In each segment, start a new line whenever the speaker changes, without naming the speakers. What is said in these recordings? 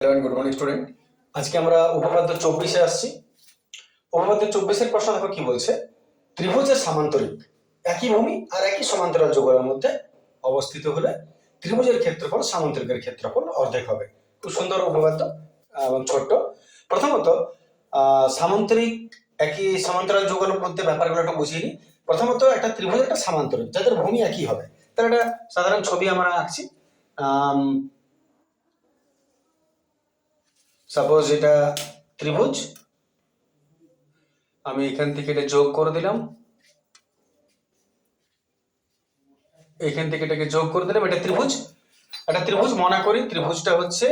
Good morning student আজকে আমরা উপপাদ্য চব্বিশে আসছি। উপপাদ্য চব্বিশের প্রশ্ন দেখো কি বলছে? ত্রিভুজের সামান্তরিক একই ভূমি আর একই সমান্তরাল যুগলের মধ্যে অবস্থিত হলে ত্রিভুজের ক্ষেত্রফল সামান্তরিকের ক্ষেত্রফল অর্ধেক হবে। খুব সুন্দর উপপাদ্য এবং ছোট্ট। প্রথমত সামান্তরিক একই সমান্তরাল যুগলের মধ্যে ব্যাপারগুলো একটু বুঝিয়ে নিই। প্রথমত, একটা ত্রিভুজ একটা সামান্তরিক, যাদের ভূমি একই হবে। তাহলে একটা সাধারণ ছবি আমরা আঁকছি। সাপোজ এটা ত্রিভুজ। আমি এখান থেকে এটা যোগ করে দিলাম। এখান থেকে এটাকে যোগ করে দিলাম, এটা ত্রিভুজ। একটা ত্রিভুজ, মনে করি ত্রিভুজটা হচ্ছে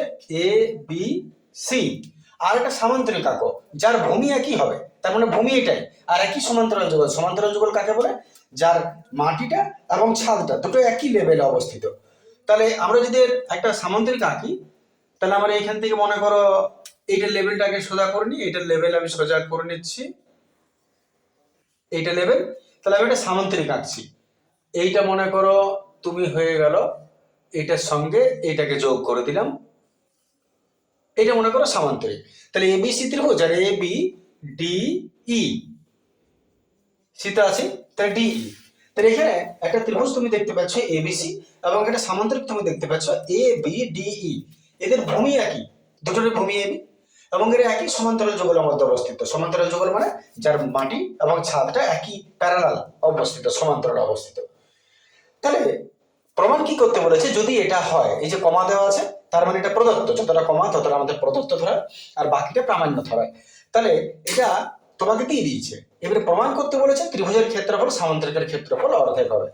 এ বি সি আর একটা সামান্তরিক আঁকো, যার ভূমি একই হবে। তার মানে ভূমি এটাই, আর একই সমান্তরাল যুগল। সমান্তরাল যুগল কাকে বলে? যার মাটিটা এবং ছাদটা দুটো একই লেভেলে অবস্থিত। তাহলে আমরা যদি একটা সামান্তরিক আঁকি তাহলে আমার এখান থেকে মনে করো এইটার লেভেলটাকে সোজা করে নিই, এইটার লেভেল আমি সোজা করে নিচ্ছি। এইটা লেভেল তাহলে আমি একটা সামান্তরিক আঁকছি। এইটা মনে করো তুমি হয়ে গেল এটার সঙ্গে এটাকে যোগ করে দিলাম। এটা মনে করো সামান্তরিক। তাহলে এ বি সি ত্রিভুজ আর এ বি ডি ই সিতে আছে, তাহলে ডি ই তাহলে এখানে একটা ত্রিভুজ তুমি দেখতে পাচ্ছ এবিসি এবং একটা সামান্তরিক তুমি দেখতে পাচ্ছ এ বি ডি ই এদের ভূমি একই, দুটোরই ভূমি এবি এবং এরা একই সমান্তরাল যুগলের মধ্যে অবস্থিত। সমান্তরাল যুগল মানে যার মাটি এবং ছাদটা একই প্যারালাল অবস্থিত, সমান্তরাল অবস্থিত। তাহলে প্রমাণ কি করতে বলেছে? যদি এটা হয়, এই যে কমা দেওয়া আছে, তার মানে এটা প্রদত্ত। যতটা কমা, ততটা আমাদের প্রদত্ত ধরায়, আর বাকিটা প্রামাণ্য ধরায়। তাহলে এটা তোমাকে দিয়ে দিয়েছে? এবারে প্রমাণ করতে বলেছে, ত্রিভুজের ক্ষেত্রফল সামান্তরিকের ক্ষেত্রফল অর্ধেক হবে।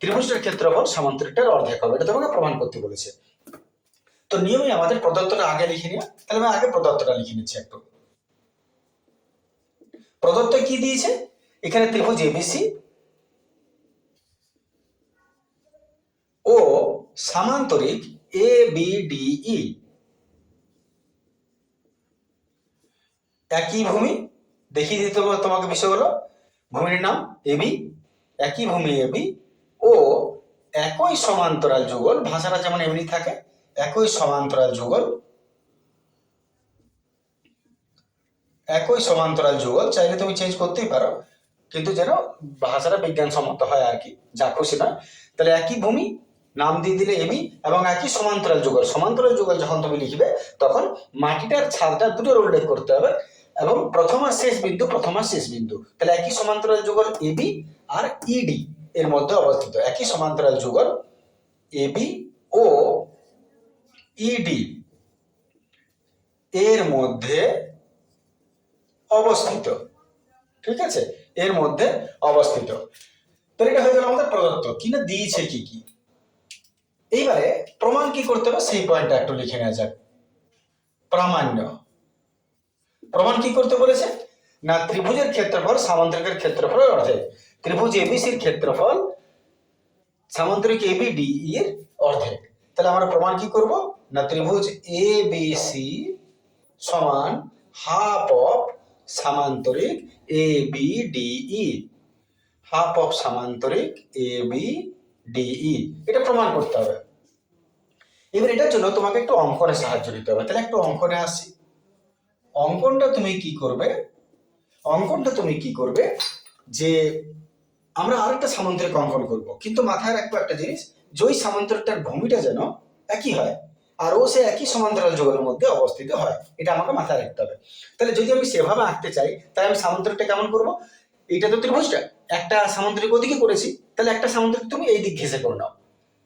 ত্রিভুজের ক্ষেত্রফল সামান্তরিকটার অর্ধেক হবে, এটা তোমাকে প্রমাণ করতে বলেছে। তো নিয়মে আমাদের প্রদত্তটা আগে লিখে নিও তাহলে আমি আগে প্রদত্তটা লিখে নিচ্ছি একটু প্রদত্ত কি দিয়েছে? এখানে ত্রিভুজ এবিসি ও সামান্তরিক এ বি ডি ই একই ভূমি, দেখিয়ে দিতে হবে তোমাকে বিষয়গুলো। ভূমির নাম এবি একই ভূমি এবি ও একই সমান্তরাল যুগল, ভাষাটা যেমন এমনি থাকে একই সমান্তরাল যুগল, একই সমান্তরাল যুগল, চাইলে তুমি চেঞ্জ করতেই পারো। কিন্তু যেন ভাষাটা বিজ্ঞানসম্মত হয় আর কি, যা খুশি নয়। তাহলে একই ভূমি, নাম দিয়ে দিলে এবি এবং একই সমান্তরাল যুগল। সমান্তরাল যুগল যখন তুমি লিখবে, তখন মাটিটার ছাদটা দুটোর উল্লেখ করতে হবে এবং প্রথম আর শেষ বিন্দু প্রথম আর শেষ বিন্দু। তাহলে একই সমান্তরাল যুগল এবি আর ইডি এর মধ্যে অবস্থিত। একই সমান্তরাল যুগল এবি ও ইডি এর মধ্যে অবস্থিত। ঠিক আছে? এর মধ্যে অবস্থিত। তাহলে এটা হয়ে গেল আমাদের প্রদত্ত। কিনা দিয়েছে কি কি? এইবারে প্রমাণ কি করতে হবে? সেই পয়েন্টটা একটু লিখে নেওয়া যাক। প্রামাণ্য। প্রমাণ কি করতে বলেছে? না, ত্রিভুজের ক্ষেত্রফল সামান্তরিকের ক্ষেত্রফল অর্ধেক। ত্রিভুজ এবিসির ক্ষেত্রফল সামান্তরিক এবি ডি এর অর্ধেক। তাহলে আমরা প্রমাণ কি করব? না ত্রিভুজ এ বি সি সমান half of সামান্তরিক A B D E half of সামান্তরিক A B DE এটা প্রমাণ করতে হবে। এবার এটার জন্য তোমাকে একটু অঙ্কনে সাহায্য নিতে হবে। তাহলে একটু অঙ্কনে আসি। অঙ্কনটা তুমি কি করবে? অঙ্কনটা তুমি কি করবে যে আমরা আরেকটা সামান্তরিক অঙ্কন করব। কিন্তু মাথায় রাখব একটা জিনিস, যে ওই সামান্তরিকটার ভূমিটা যেন একই হয়। আর ও সে একই সমান্তরাল যুগলের মধ্যে অবস্থিত হয়। এটা আমাকে মাথায় রাখতে হবে। তাহলে যদি আমি সেভাবে আঁকতে চাই, তাহলে আমি সামান্তরিকটা কেমন করব? এইটা তো ত্রিভুজটা। একটা সামান্তরিক ওদিকে করেছি, তাহলে একটা সামান্তরিক তুমি এই দিক ঘেসে করে নাও।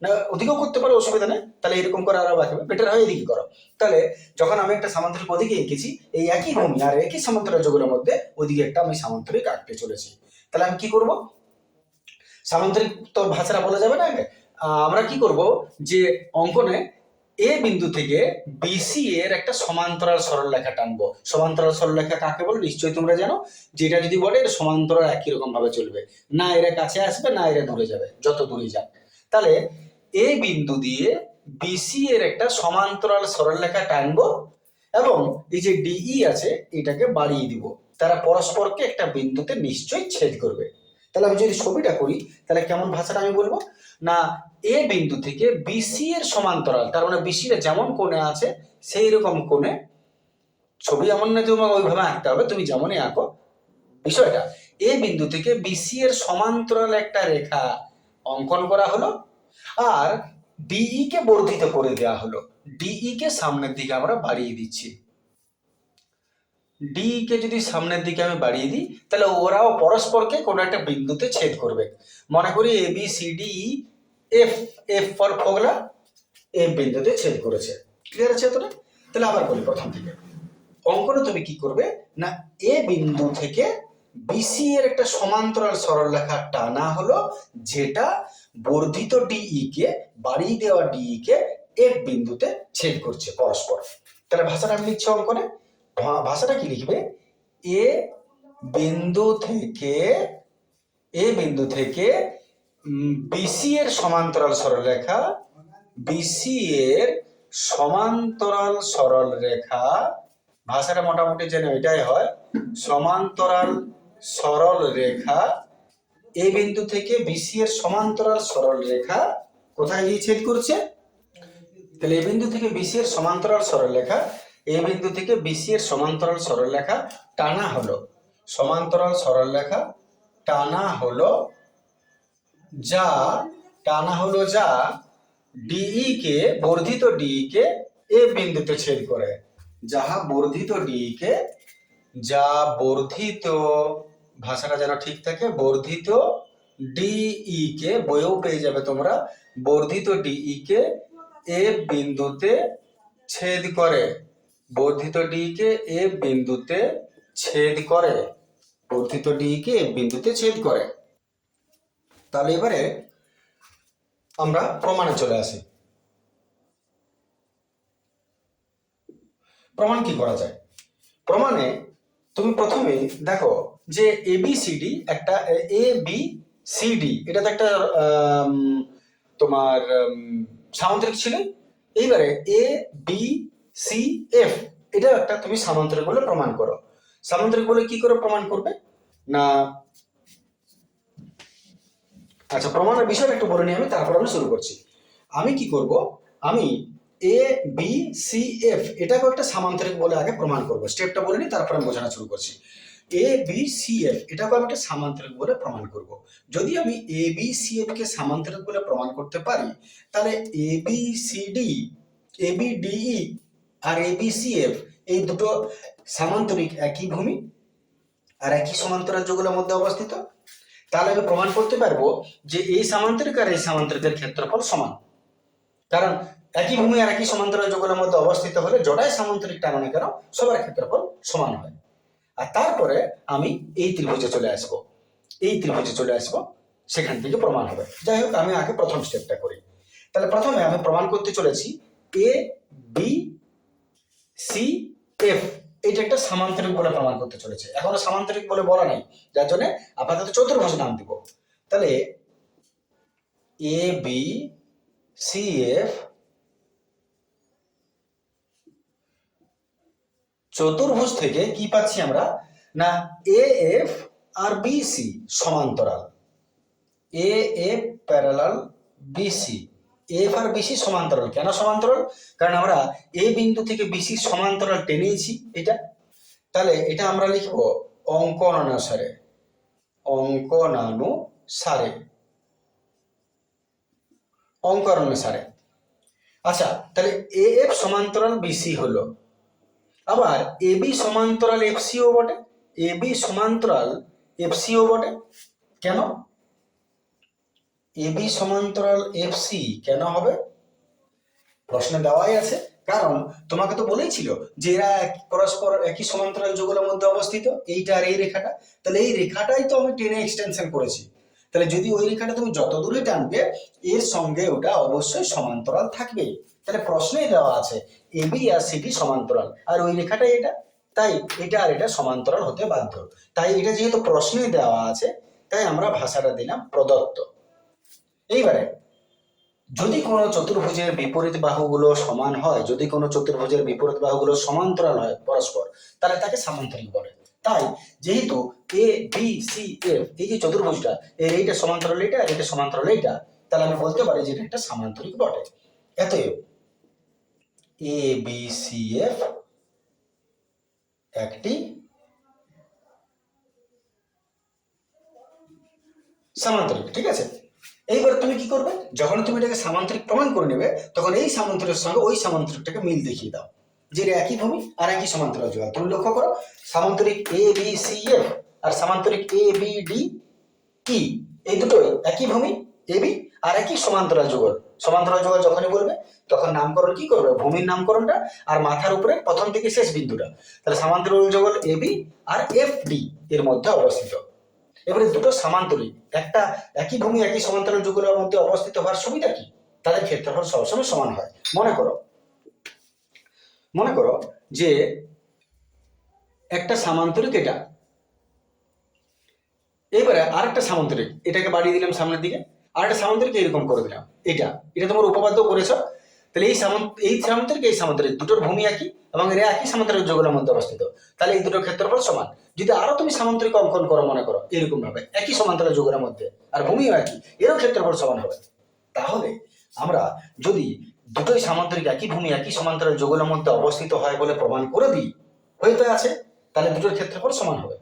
না, ওদিকেও করতে পারো, অসুবিধা নেই। তাহলে এরকম করে আরও বাকি বেটার হয় এদিকে করো। তাহলে যখন আমি একটা সামান্তরিক ওদিকে এঁকেছি, এই একই ভূমি আর একই সমান্তরাল যুগলের মধ্যে ওদিকে একটা আমি সামান্তরিক আঁকতে চলেছি। তাহলে আমি কি করব? সামান্তরিক তো ভাষাটা বলা যাবে না আগে? আমরা কি করব? যে অঙ্কনে এ বিন্দু থেকে বিসি এর একটা সমান্তরাল সরলরেখা টানবো। সমান্তরাল সরলরেখা কাকে বলে? নিশ্চয়ই তোমরা জানো। যেটা যদি বলে, এর সমান্তরাল একই রকম ভাবে চলবে। না এরা কাছে আসবে, না এরা দূরে যাবে, যত দূরে যাক। তাহলে এ বিন্দু দিয়ে বিসি এর একটা সমান্তরাল সরলরেখা টানবো এবং এই যে ডিই আছে, এটাকে বাড়িয়ে দিব। তারা পরস্পরকে একটা বিন্দুতে নিশ্চয়ই ছেদ করবে। তাহলে আমি যদি ছবিটা করি, তাহলে কেমন ভাষাটা আমি বলব? না, এ বিন্দু থেকে বিসি এর সমান্তরাল, তার মানে বিসি এর যেমন কোণে আছে সেই রকম কোণে ছবি এমন না তোমাকে ওইভাবে আঁকতে হবে, তুমি যেমনই আঁকো। বিষয়টা, এ বিন্দু থেকে বিসি এর সমান্তরাল একটা রেখা অঙ্কন করা হলো, আর ডিই কে বর্ধিত করে দেওয়া হলো। ডিই কে সামনের দিকে আমরা বাড়িয়ে দিচ্ছি। ডি কে যদি সামনের দিকে আমি বাড়িয়ে দিই, তাহলে ওরাও পরস্পরকে কোনো একটা বিন্দুতে ছেদ করবে। মনে করি A B C D E F F for ফোগলা F বিন্দুতে ছেদ করেছে। ক্লিয়ার আছে তোরা তাহলে আবার বলি প্রথম থেকে। অঙ্কনে তুমি কি করবে? না এ বিন্দু থেকে বিসি এর একটা সমান্তরাল সরল সরলরেখা টানা হলো, যেটা বর্ধিত ডিই কে, বাড়িয়ে দেওয়া ডিই কে এফ বিন্দুতে ছেদ করছে পরস্পর। তাহলে ভাষাটা আমি লিখছি অঙ্কনে। ভাষাটা কি লিখবে? এ বিন্দু থেকে, এ বিন্দু থেকে বিসি এর সমান্তরাল সরল সরলরেখা বিসি এর সমান্তরাল সরল রেখা ভাষাটা মোটামুটি যেন এটাই হয়, সমান্তরাল সরল রেখা এ বিন্দু থেকে বিসি এর সমান্তরাল সরল রেখা কোথায় গিয়ে ছেদ করছে? তাহলে এ বিন্দু থেকে বিসি এর সমান্তরাল সরল রেখা এ বিন্দু থেকে বিসি এর সমান্তরাল সরল রেখা টানা হলো। সমান্তরাল সরল রেখা টানা হলো যা, টানা হলো যা ডিই কে, বর্ধিত ডিই কে এ বিন্দুতে ছেদ করে। যাহা বর্ধিত ডিই কে, যা বর্ধিত, ভাষাটা যেন ঠিক থাকে, বর্ধিত ডিই কে বইও পেয়ে যাবে তোমরা, বর্ধিত ডিই কে এ বিন্দুতে ছেদ করে। বর্ধিত ডি কে এ বিন্দুতে ছেদ করে বর্ধিত ডি কে এ বিন্দুতে ছেদ করে। তাহলে এবারে আমরা প্রমাণে চলে আসি। প্রমাণ কি করা যায়? প্রমাণে তুমি প্রথমে দেখো যে এ বি ডি একটা এ বি ডি এটা তো একটা তোমার আম, সামান্তরিক ছিল। এইবারে এ বি সি এফ এটা একটা তুমি সামান্তরিক বলে প্রমাণ করো। সামান্তরিক বলে কি করে প্রমাণ করবে? না আচ্ছা প্রমাণের বিষয়টা একটু বলে নিই আমি, তারপর আমি শুরু করছি। আমি কি করব? আমি এ বি সি এফ এটাকে একটা সামান্তরিক বলে আগে প্রমাণ করব। স্টেপটা বলে নিই, তারপর আমি বোঝানো শুরু করছি। এ বি সি এফ এটাকে আমি একটা সামান্তরিক বলে প্রমাণ করব। যদি আমি এ বি সি এফ কে সামান্তরিক বলে প্রমাণ করতে পারি, তাহলে A B C D A B D E R A B C F এই দুটো সামান্তরিক একই ভূমি আর একই সমান্তরাল যুগলের মধ্যে অবস্থিত। তাহলে আমি প্রমাণ করতে পারব যে এই সামান্তরিক আর এই সামান্তরিকের ক্ষেত্রফল সমান। কারণ একই ভূমি আর একই সমান্তরাল যুগলের মধ্যে অবস্থিত হলে জটাই সামান্তরিক টানো না কেন সবার ক্ষেত্রফল সমান হয়। আর তারপরে আমি এই ত্রিভুজে চলে আসব। এই ত্রিভুজে চলে আসব, সেখান থেকে প্রমাণ হবে। যাই হোক, আমি আগে প্রথম স্টেপটা করি। তাহলে প্রথমে আমি প্রমাণ করতে চলেছি এ বি সি এফ এটা একটা সামান্তরিক বলে প্রমাণ করতে চলেছে। এখনও সামান্তরিক বলে বলা নাই। যার জন্য আপাতত চতুর্ভুজ নাম দিব। তাহলে এ বি সি এফ চতুর্ভুজ থেকে কি পাচ্ছি আমরা? না এ এফ আর বি সি সমান্তরাল। A F parallel B C F R B C সমান্তরাল। কেন সমান্তরাল? কারণ আমরা এ বিন্দু থেকে বিসি সমান্তরাল টেনেছি এটা। তাহলে এটা আমরা লিখব অঙ্কনানুসারে। অঙ্কন অনুসারে আচ্ছা তাহলে এ এফ সমান্তরাল বিসি হলো। আবার এ বি সমান্তরাল এফসিও বটে। এ বি সমান্তরাল এফসিও বটে। কেন? এ বি সমান্তরাল এফসি কেন হবে? প্রশ্নে দেওয়াই আছে। কারণ তোমাকে তো বলেইছিল যে এরা পরস্পর একই সমান্তরাল যুগলের মধ্যে অবস্থিত। এইটা আর এই রেখাটা। তাহলে এই রেখাটাই তো আমি টেনে এক্সটেনশন করেছি। তাহলে যদি ওই রেখাটা তুমি যত দূরে টানবে, এর সঙ্গে ওটা অবশ্যই সমান্তরাল থাকবে তাহলে প্রশ্নেই দেওয়া আছে, এ বি আর সিডি সমান্তরাল। আর ওই রেখাটা এটা। তাই এটা আর এটা সমান্তরাল হতে বাধ্য। তাই এটা যেহেতু প্রশ্নে দেওয়া আছে, তাই আমরা ভাষাটা দিলাম প্রদত্ত। এইবারে, যদি কোনো চতুর্ভুজের বিপরীত বাহুগুলো সমান হয়, যদি কোনো চতুর্ভুজের বিপরীত বাহুগুলো সমান্তরাল হয় পরস্পর, তাহলে তাকে সামান্তরিক বলে। তাই যেহেতু এ বি সি এফ এই যে চতুর্ভুজটা এইটা সমান্তরাল এইটা, আর এটা সমান্তরাল এইটা, তাহলে আমি বলতে পারি যে এটা একটা সামান্তরিক বটে। এতএব এ বি সি এফ একটি সামান্তরিক, ঠিক আছে? এইবার তুমি কি করবে? যখন তুমি এটাকে সামান্তরিক প্রমাণ করে নেবে, তখন এই সামান্তরিকের সঙ্গে ওই সামান্তরিকটাকে মিল দেখিয়ে দাও, যে এটা একই ভূমি আর একই সমান্তরাল যুগল তুমি লক্ষ্য করো, সামান্তরিক এ বি সি এফ আর সামান্তরিক এ বি ডি ই এই দুটোই একই ভূমি এ বি আর একই সমান্তরাল যুগল সমান্তরাল যুগল যখনই বলবে, তখন নামকরণ কি করবে? ভূমির নামকরণটা আর মাথার উপরে প্রথম থেকে শেষ বিন্দুটা। তাহলে সমান্তরাল যুগল এ বি আর এফ ডি এর মধ্যে অবস্থিত। এবারে দুটো সামান্তরিক একটা একই ভূমি, একই সমান্তরাল যুগলের মধ্যে অবস্থিত হওয়ার সুবিধা কি? তাদের ক্ষেত্রফল সবসময় সমান হয়। মনে করো মনে করো যে একটা সামান্তরিক এটা। এবারে আরেকটা সামান্তরিক, এটাকে বাড়িয়ে দিলাম সামনের দিকে। আরেকটা সামান্তরিক এরকম করে দিলাম। এটা এটা তোমার উপপাদ্য করেছ তাহলে এই সামন্ত, এই সামান্তরিক এই সামান্তরিক দুটোর ভূমি একই এবং এরা একই সামান্তরিক যুগলের মধ্যে অবস্থিত। তাহলে এই দুটোর ক্ষেত্রফল সমান। যদি আরও তুমি সামান্তরিক অঙ্কন করো, মনে করো, এরকম ভাবে, একই সমান্তরাল যোগের মধ্যে, আর ভূমিও একই, এরও ক্ষেত্রফল সমান হবে। তাহলে আমরা যদি দুটোই সামান্তরিক একই ভূমি, একই সমান্তরাল যুগলের মধ্যে অবস্থিত হয় বলে প্রমাণ করে দিই হইতে আছে, তাহলে দুটোর ক্ষেত্রফল সমান হবে।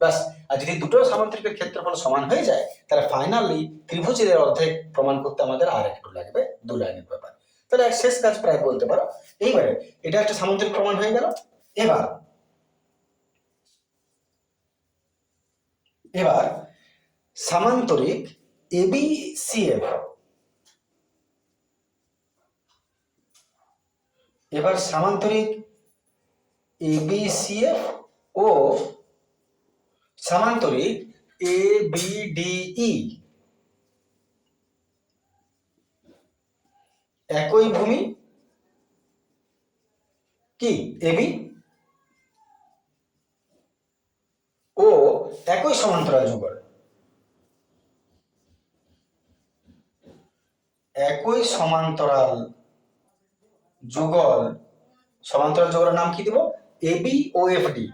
ব্যাস, আর যদি দুটো সামান্তরিকের ক্ষেত্রফল সমান হয়ে যায়, তাহলে ফাইনালি ত্রিভুজের অর্ধেক প্রমাণ করতে আমাদের আর একটু লাগবে, দু লাইনের ব্যাপার। তাহলে শেষ কাজ প্রায় বলতে পারো। এইবারে এটা একটা সামান্তরিক প্রমাণ হয়ে গেল। এবার এবার সামান্তরিক এবি সিএফ এবার সামান্তরিক এবিসিএফ ও সামান্তরিক এ বি ডি ই একই ভূমি? কি এবি ও, একই সমান্তরাল যুগল একই সমান্তরাল যুগল সমান্তরাল যুগলের নাম কি দেব? এবি ও এফ ডি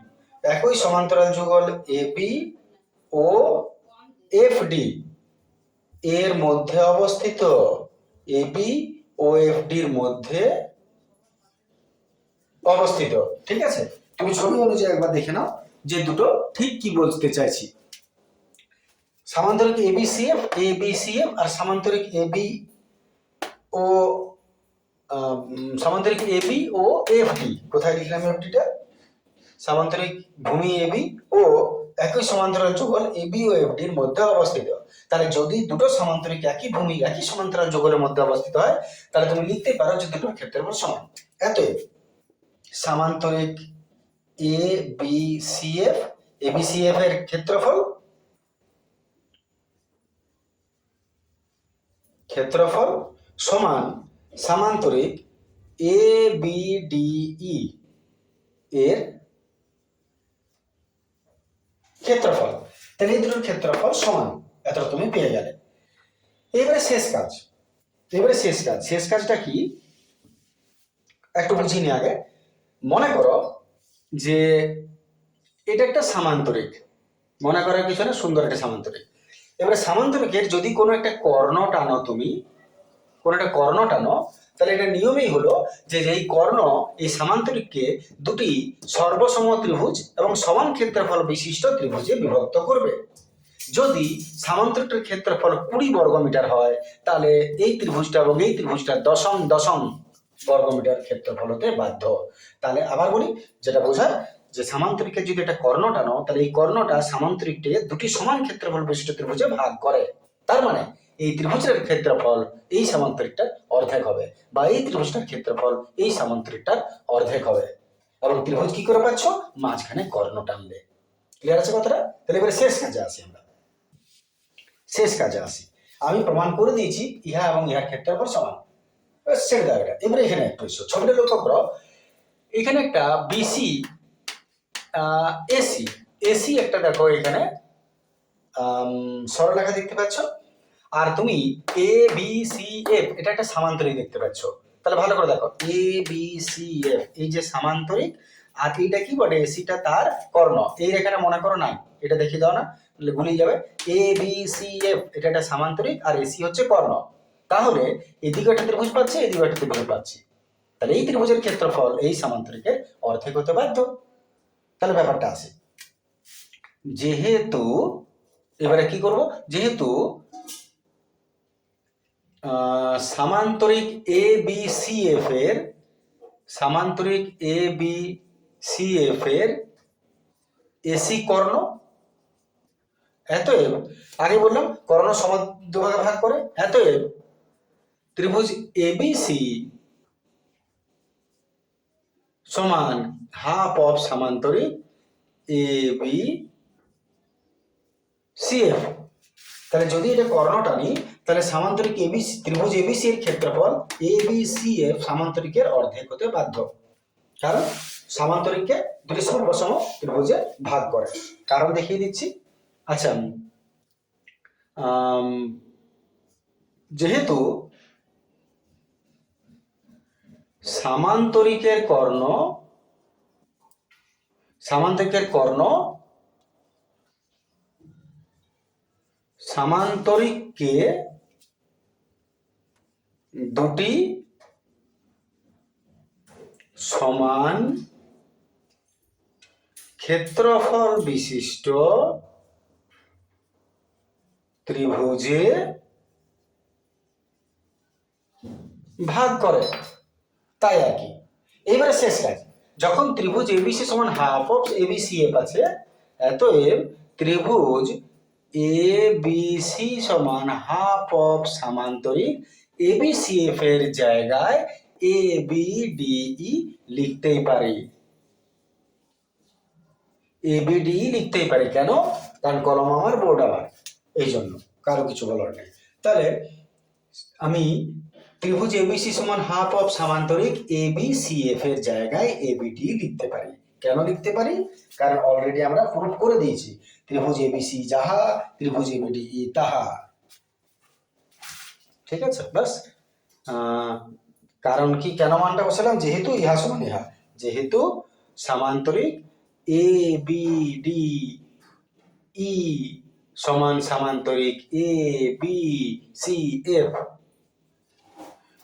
একই সমান্তরাল যুগল এবি ও এফ ডি এর মধ্যে অবস্থিত এবি ও এফ ডির মধ্যে অবস্থিত, ঠিক আছে? তুমি ছবি অনুযায়ী একবার দেখে নাও যে দুটো ঠিক কি বলতে চাইছি। সামান্তরিক এবিসিএফ এবিসিএফ আর সামান্তরিক এবি ও সামান্তরিক এবি ও এফডি কোথায় লিখলাম এফডিটা সামান্তরিক ভূমি এবি ও একই সমান্তরাল যুগল এবি ও এফডির মধ্যে অবস্থিত। তাহলে যদি দুটো সমান্তরিক একই ভূমি, একই সমান্তরাল যুগলের মধ্যে অবস্থিত হয়, তাহলে তুমি লিখতে পারো যে দুটোর ক্ষেত্রফল সমান। এতএব সামান্তরিক A B C F A B C F এর ক্ষেত্রফল ক্ষেত্রফল সমান সামান্তরিক এ বি ডি ই এর ক্ষেত্রফল। তাহলে এই দুটোর ক্ষেত্রফল সমান, এতটা তুমি পেয়ে গেলে। এবারে শেষ কাজ। এবারে শেষ কাজ। শেষ কাজটা কি? একটু বুঝিনি আগে। মনে করো যে এটা একটা সামান্তরিক। মনে করার পিছনে সুন্দর একটা সামান্তরিক। এবারে সামান্তরিকের যদি কোনো একটা কর্ণ টানো তুমি, কোনো একটা কর্ণ টানো তাহলে এটা নিয়মই হলো যে এই কর্ণ এই সামান্তরিককে দুটি সর্বসম ত্রিভুজ এবং সমান ক্ষেত্রফল বিশিষ্ট ত্রিভুজে বিভক্ত করবে। যদি সামান্তরিকটার ক্ষেত্রফল কুড়ি বর্গমিটার হয়, তাহলে এই ত্রিভুজটা এবং এই ত্রিভুজটা দশম দশম বর্গমিটার ক্ষেত্রফল হতে বাধ্য। তাহলে আবার বলি, যেটা বোঝায় যে সামান্তরিকের যদি একটা কর্ণ টানো, তাহলে এই কর্ণটা সামান্তরিককে দুটি সমান ক্ষেত্রফল বিশিষ্ট ত্রিভুজে ভাগ করে। তার মানে এই ত্রিভুজের ক্ষেত্রফল এই সামান্তরিকটার অর্ধেক হবে বা এই ত্রিভুজটার ক্ষেত্রফল এই সামান্তরিকটার অর্ধেক হবে। এবং ত্রিভুজ কি করে পাচ্ছ? মাঝখানে কর্ণ টানলে ক্লিয়ার আছে কথাটা? তাহলে এবারে শেষ কাজে আসি আমরা। শেষ কাজে আসি। আমি প্রমাণ করে দিয়েছি, ইহা এবং ইহার ক্ষেত্রফল সমান। ছেড়ে এবারে এখানে একটু ছবিটা লক্ষ্য করো। এখানে একটা বিসি এসি এসি একটা দেখো এখানে সরলরেখা দেখতে পাচ্ছ? আর তুমি এ বি সি এফ এটা একটা সামান্তরিক দেখতে পাচ্ছ। তাহলে ভালো করে দেখো। এ বি সি এফ এই যে সামান্তরিক, আর এইটা কি বলে এসিটা তার কর্ণ। এই রেখাটা মনে করো নাই, এটা দেখিয়ে দাও না, তাহলে ভুলে যাবে। এ বি সি এফ এটা একটা সামান্তরিক, আর এসি হচ্ছে কর্ণ। তাহলে এদিকে একটা ত্রিভুজ পাচ্ছি এদিকে একটা ত্রিভুজ পাচ্ছি। তাহলে এই ত্রিভুজের ক্ষেত্রফল এই সামান্তরিকের অর্ধেক হতে বাধ্য। তাহলে ব্যাপারটা আছে যেহেতু, এবারে কি করব? যেহেতু সামান্তরিক এ বি সি এফ এর, সামান্তরিক এ বি সি এফ এর এসি কর্ণ। এতএব আগে বললাম, কর্ণ সমান দুভাগে ভাগ করে। এতএব ত্রিভুজ এবিসি সমান হাফ অফ সামান্তরিক এ বি সি এফ তাহলে যদি এটা কর্ণটা নিই তাহলে সামান্তরিক এবিসি ত্রিভুজ এবিসি এর ক্ষেত্রফল এ বি সি এফ সামান্তরিকের অর্ধেক হতে বাধ্য। কারণ সামান্তরিককে দুটি সর্বসম ত্রিভুজে ভাগ করে। কারণ দেখিয়ে দিচ্ছি। আচ্ছা যেহেতু সামান্তরিকের কর্ণ সামান্তরিকের কর্ণ সামান্তরিককে দুটি সমান ক্ষেত্রফল বিশিষ্ট ত্রিভুজে ভাগ করে। তাই আর কি এবারে শেষ কাজ। যখন ত্রিভুজ এবিসি সমান হাফ অফ এবিসি এফ আছে, অতএব ত্রিভুজ এ বিসি সমান হাফ অফ সামান্তরিক এবিসি এফ এর জায়গায় এ বি ডি ই লিখতেই পারি। এ বি ডি ই লিখতেই পারি কেন? কারণ কলম আমার, বোর্ড আমার। এই জন্য, কারও কিছু বলার নেই। তাহলে আমি ত্রিভুজ এবিসি সমান হাফ অফ সামান্তরিক এ বি সি এফ এর জায়গায় এ বি ডি লিখতে পারি। কেন লিখতে পারি? কারণ অলরেডি আমরা প্রুফ করে দিয়েছি। ত্রিভুজ এবিসি যাহা, ত্রিভুজ এবিডি ই তাহা। ঠিক আছে বাস কারণ কি, কেন মানটা বসালাম? যেহেতু, ইহা সমান ইহা। যেহেতু সামান্তরিক এ বি ডি ই সমান সামান্তরিক এ বি সি এফ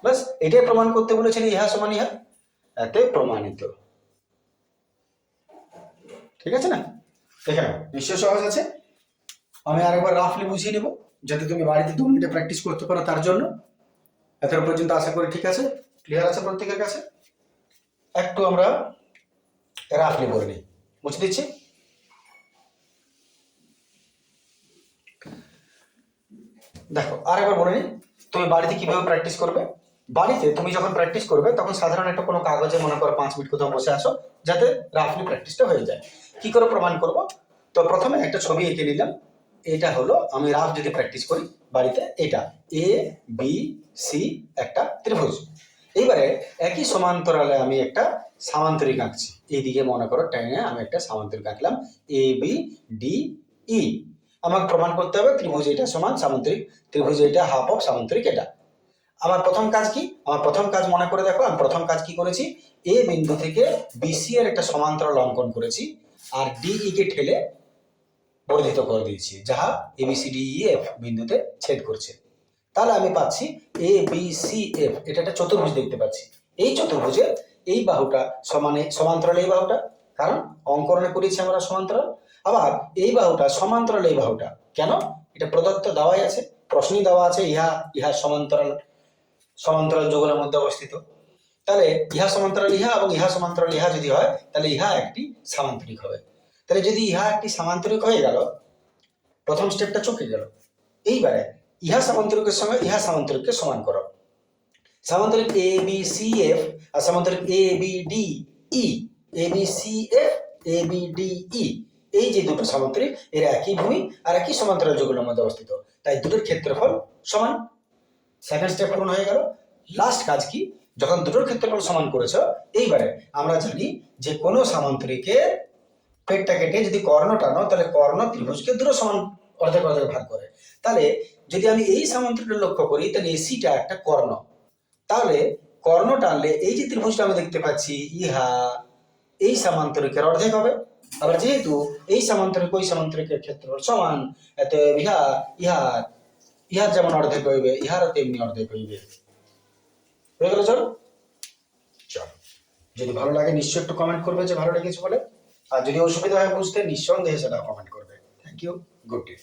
বাস এটাই প্রমাণ করতে বলেছেন ইহা সমান ইহা। এতে প্রমাণিত। ঠিক আছে না? দেখে নিশ্চয় সহজ আছে। আমি আরেকবার রাফলি বুঝিয়ে নেব। যাতে তুমি বাড়িতে দু মিনিটে প্র্যাকটিস করতে পারো তার জন্য। এতটা পর্যন্ত আশা করি ঠিক আছে। ক্লিয়ার আছে প্রত্যেকের কাছে? একটু আমরা রাফলি করে নিই। বুঝে দিচ্ছি? দেখো, আরেকবার বলে নিই, তুমি বাড়িতে কীভাবে প্র্যাকটিস করবে? বাড়িতে তুমি যখন প্র্যাকটিস করবে, তখন সাধারণ একটা কোনো কাগজে মনে করো পাঁচ মিনিট কোথাও বসে আসো যাতে রাফলি প্র্যাকটিসটা হয়ে যায়। কি করে প্রমাণ করব? তো প্রথমে একটা ছবি এঁকে নিলাম। এটা হলো, আমি রাফ যদি প্র্যাকটিস করি বাড়িতে, এটা এ বি সি একটা ত্রিভুজ। এইবারে একই সমান্তরালে আমি একটা সামান্তরিক আঁকছি। এইদিকে মনে করো টাইনে আমি একটা সামান্তরিক আঁকলাম এ বি ডি ই আমাকে প্রমাণ করতে হবে ত্রিভুজ এটা সমান সামান্তরিক, ত্রিভুজ এটা হাফ অফ সামান্তরিক এটা। আমার প্রথম কাজ কি? আমার প্রথম কাজ মনে করে দেখো, আমি প্রথম কাজ কি করেছি? এ বিন্দু থেকে বিসি এর একটা সমান্তরাল অঙ্কন করেছি, আর ডিই কে ঠেলে বর্ধিত করে দিয়েছি। যাহা এবিসিডি এফ বিন্দুতে ছেদ করছে। তাহলে আমি পাচ্ছি এ বি সি এফ এটা একটা চতুর্ভুজ দেখতে পাচ্ছি। এই চতুর্ভুজে এই বাহুটা সমানে সমান্তরাল এই বাহুটা, কারণ অঙ্করণে করেছি আমরা সমান্তরাল। আবার এই বাহুটা সমান্তরাল এই বাহুটা, কেন? এটা প্রদত্ত দেওয়াই আছে, প্রশ্নই দেওয়া আছে, ইহা ইহা সমান্তরাল সমান্তরাল যুগলের মধ্যে অবস্থিত। তাহলে ইহা সমান্তরাল ইহা এবং ইহা সমান্তরাল ইহা যদি হয়, তাহলে ইহা একটি সামান্তরিক হবে। তাহলে যদি ইহা একটি সামান্তরিক হয়ে গেল, প্রথম স্টেপটা চুকে গেল। এইবারে ইহা সামান্তরিকের সঙ্গে ইহা সামান্তরিককে সমান করো। সামান্তরিক এ বি সি এফ আর সামান্তরিক A B D E A B C F A B D E এই যে দুটো সামান্তরিক, এর একই ভূমি আর একই সমান্তরাল যুগলের মধ্যে অবস্থিত। তাই দুটোর ক্ষেত্রফল সমান। সেকেন্ড স্টেপ পূরণ হয়ে গেল। লাস্ট কাজ কি? যখন দুটোর ক্ষেত্রফল সমান করেছ, এইবারে আমরা জানি যে কোনো সামান্তরিকের পেটটা কেটে যদি কর্ণ টানো, তাহলে কর্ণ ত্রিভুজকে দুটো সমান অর্ধেক অর্ধেক ভাগ করে। তাহলে যদি আমি এই সামান্তরিকটা লক্ষ্য করি, তাহলে এসিটা একটা কর্ণ। তাহলে কর্ণ টানলে এই যে ত্রিভুজটা আমি দেখতে পাচ্ছি, ইহা এই সামান্তরিকের অর্ধেক হবে। আবার যেহেতু এই সামান্তরিক, ওই সামান্তরিকের ক্ষেত্রফল সমান এত ইহা ইহার ইহার যেমন অর্ধেক হইবে, ইহারও তেমনি অর্ধেক হইবে। হয়ে গেল চল? যদি ভালো লাগে, নিশ্চয়ই একটু কমেন্ট করবে যে ভালো লেগেছে বলে। আর যদি অসুবিধা হয় বুঝতে নিঃসন্দেহে সেটা কমেন্ট করবে। Thank you good day